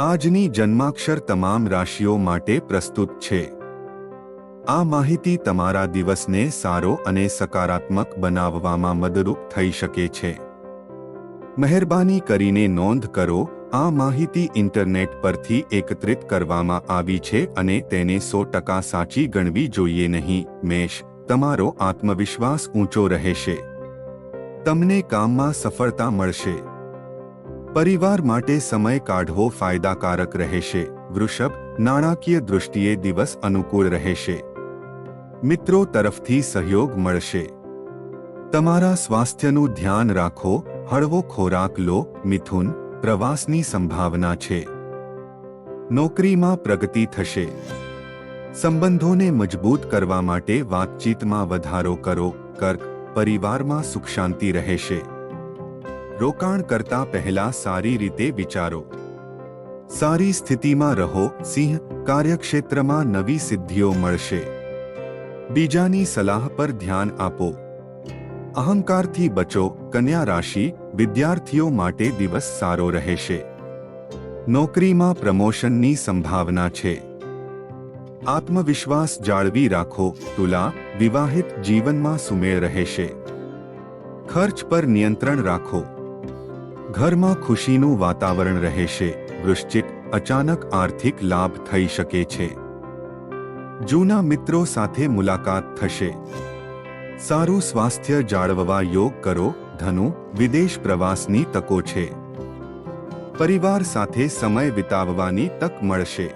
આજની જન્માક્ષર તમામ રાશિઓ માટે પ્રસ્તુત છે. આ માહિતી તમારા દિવસને સારો અને સકારાત્મક બનાવવામાં મદદરૂપ થઈ શકે છે. મહેરબાની કરીને નોંધ કરો, આ માહિતી ઇન્ટરનેટ પરથી એકત્રિત કરવામાં આવી છે અને તેને સો ટકા સાચી ગણવી જોઈએ નહીં. મેષ, તમારો આત્મવિશ્વાસ ઊંચો રહેશે. તમને કામમાં સફળતા મળશે. પરિવાર માટે સમય કાઢવો ફાયદાકારક રહેશે. વૃષભ, નાણાકીય દૃષ્ટિએ દિવસ અનુકૂળ રહેશે. મિત્રો તરફથી સહયોગ મળશે. તમારા સ્વાસ્થ્યનું ધ્યાન રાખો, હળવો ખોરાક લો, મિથુન, પ્રવાસની સંભાવના છે. નોકરીમાં પ્રગતિ થશે. સંબંધોને મજબૂત કરવા માટે વાતચીતમાં વધારો કરો, કર્ક, પરિવારમાં સુખ શાંતિ રહેશે. રોકાણ કરતા પહેલા સારી રીતે વિચારો. સારી સ્થિતિમાં રહો, સિંહ, કાર્યક્ષેત્રમાં નવી સિદ્ધિઓ મળશે. બીજાની સલાહ પર ધ્યાન આપો. અહંકારથી બચો, કન્યા રાશિ, વિદ્યાર્થીઓ માટે દિવસ સારો રહેશે. નોકરીમાં પ્રમોશનની સંભાવના છે. આત્મવિશ્વાસ જાળવી રાખો, તુલા, વિવાહિત જીવનમાં સુમેળ રહેશે. ખર્ચ પર નિયંત્રણ રાખો. ઘરમાં ખુશીનું વાતાવરણ રહેશે વૃશ્ચિક, અચાનક આર્થિક લાભ થઈ શકે છે. જૂના મિત્રો સાથે મુલાકાત થશે. સારું સ્વાસ્થ્ય જાળવવા યોગ કરો, ધનુ, વિદેશ પ્રવાસની તકો છે. પરિવાર સાથે સમય વિતાવવાની તક મળશે.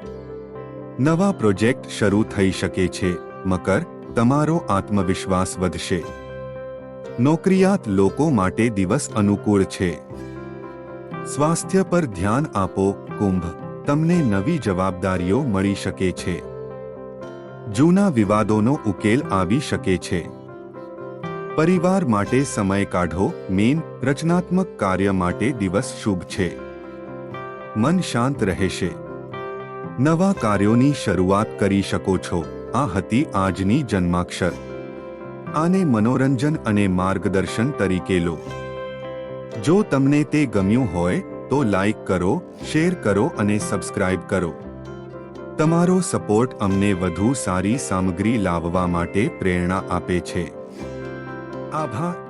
નવા પ્રોજેક્ટ શરૂ થઈ શકે છે, મકર, તમારો આત્મવિશ્વાસ વધશે. નોકરિયાત લોકો માટે દિવસ અનુકૂળ છે. સ્વાસ્થ્ય પર ધ્યાન આપો, કુંભ. તમને નવી જવાબદારીઓ મળી શકે છે. જૂના વિવાદોનો ઉકેલ આવી શકે છે. પરિવાર માટે સમય કાઢો, મેન રચનાત્મક કાર્ય માટે દિવસ શુભ છે. મન શાંત રહેશે. નવા કાર્યોની શરૂઆત કરી શકો છો. આ હતી આજની જન્માક્ષર. આને મનોરંજન અને માર્ગદર્શન તરીકે લો. જો તમને તે ગમ્યું હોય, તો લાઈક કરો શેર કરો અને સબસ્ક્રાઇબ કરો. તમારો સપોર્ટ અમને વધુ સારી સામગ્રી લાવવા માટે પ્રેરણા આપે છે. આભાર.